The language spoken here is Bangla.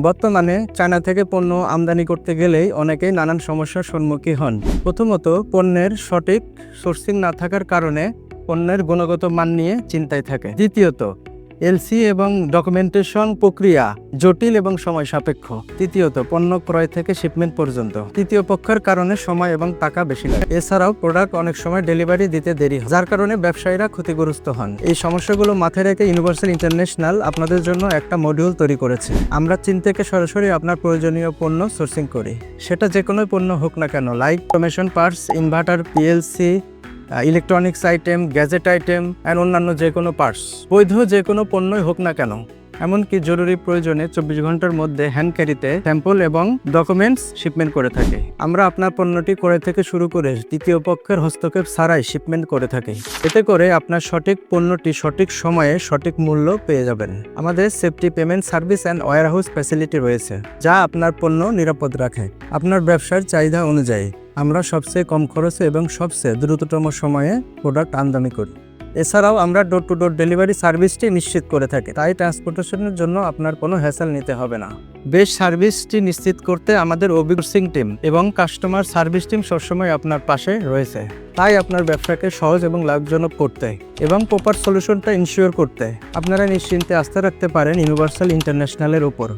বর্তমানে চায়না থেকে পণ্য আমদানি করতে গেলেই অনেকেই নানান সমস্যার সম্মুখীন হন। প্রথমত, পণ্যের সঠিক সোর্সিং না থাকার কারণে পণ্যের গুণগত মান নিয়ে চিন্তায় থাকে। দ্বিতীয়ত এলসি এবং ডকুমেন্টেশন প্রক্রিয়া জটিল এবং সময় সাপেক্ষ। তৃতীয়ত, পণ্য ক্রয় থেকে শিপমেন্ট পর্যন্ত। তৃতীয় পক্ষের কারণে সময় এবং টাকা বেশি লাগে এছাড়াও প্রোডাক্ট অনেক সময় ডেলিভারি দিতে দেরি হয়, যার কারণে ব্যবসায়ীরা ক্ষতিগ্রস্ত হন। এই সমস্যাগুলো মাথায় রেখে ইউনিভার্সাল ইন্টারন্যাশনাল আপনাদের জন্য একটা মডিউল তৈরি করেছে। আমরা চীন থেকে সরাসরি আপনার প্রয়োজনীয় পণ্য সোর্সিং করি। সেটা যে কোনো পণ্য হোক না কেন like automation parts inverter PLC electronics item gadget item and অন্যান্য যে কোনো পার্টস বৈধ যে কোনো পণ্যই হোক না কেন, এমনকি জরুরি প্রয়োজনে চব্বিশ ঘণ্টার মধ্যে হ্যান্ড ক্যারিতে স্যাম্পল এবং ডকুমেন্টস শিপমেন্ট করে থাকে। আমরা আপনার পণ্যটি করে থেকে শুরু করে তৃতীয় পক্ষের হস্তক্ষেপ ছাড়াই শিপমেন্ট করে থাকি। এতে করে আপনার সঠিক পণ্যটি সঠিক সময়ে সঠিক মূল্য পেয়ে যাবেন। আমাদের safety payment service and warehouse facility রয়েছে, যা আপনার পণ্য নিরাপদ রাখে। আপনার ব্যবসার চাহিদা অনুযায়ী। আমরা সবচেয়ে কম খরচে এবং সবচেয়ে দ্রুততম সময়ে প্রোডাক্ট আমদানি করি। এছাড়াও আমরা ডোর টু ডোর ডেলিভারি সার্ভিসটি নিশ্চিত করে থাকি। তাই ট্রান্সপোর্টেশনের জন্য আপনার কোনো হ্যাসেল নিতে হবে না। বেশ সার্ভিসটি নিশ্চিত করতে আমাদের অভিজ্ঞ টিম এবং কাস্টমার সার্ভিস টিম সবসময় আপনার পাশে রয়েছে। তাই আপনার ব্যবসাকে সহজ এবং লাভজনক করতে এবং প্রপার সলিউশনটা ইনশিওর করতে আপনারা নিশ্চিন্তে আস্থা রাখতে পারেন ইউনিভার্সাল ইন্টারন্যাশনালের উপর।